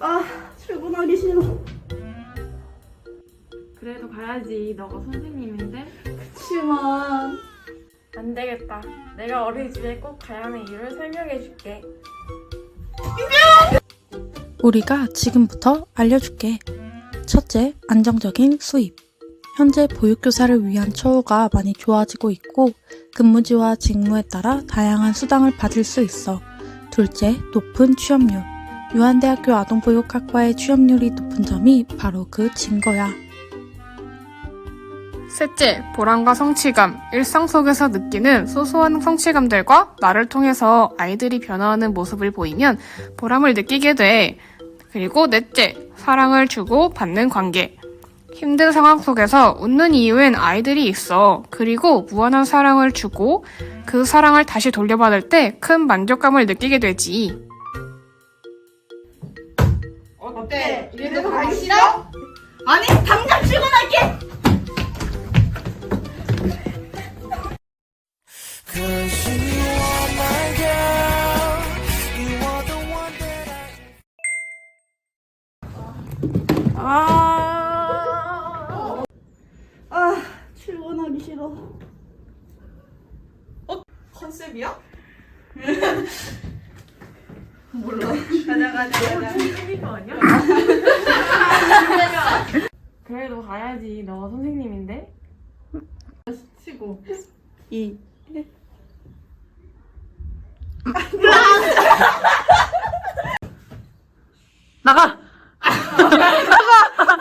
아 출근하기 싫어. 그래도 가야지. 너가 선생님인데. 그치만 안 되겠다. 내가 어린이집에 꼭 가야 하는 이유를 설명해 줄게. 우리가 지금부터 알려줄게. 첫째, 안정적인 수입. 현재 보육교사를 위한 처우가 많이 좋아지고 있고, 근무지와 직무에 따라 다양한 수당을 받을 수 있어. 둘째, 높은 취업률. 유한대학교 아동보육학과의 취업률이 높은 점이 바로 그 증거야. 셋째, 보람과 성취감. 일상 속에서 느끼는 소소한 성취감들과 나를 통해서 아이들이 변화하는 모습을 보이면 보람을 느끼게 돼. 그리고 넷째, 사랑을 주고 받는 관계. 힘든 상황 속에서 웃는 이유엔 아이들이 있어. 그리고 무한한 사랑을 주고 그 사랑을 다시 돌려받을 때 큰 만족감을 느끼게 되지. 어때? 이래도 가기 싫어? 아니 당장 출근할게. Cause you are my girl. You are the one that I. 아, 아 출근하기 싫어. 컨셉이야? 그래도 가야 지. 너가 선생님인데. 치고 이 나가!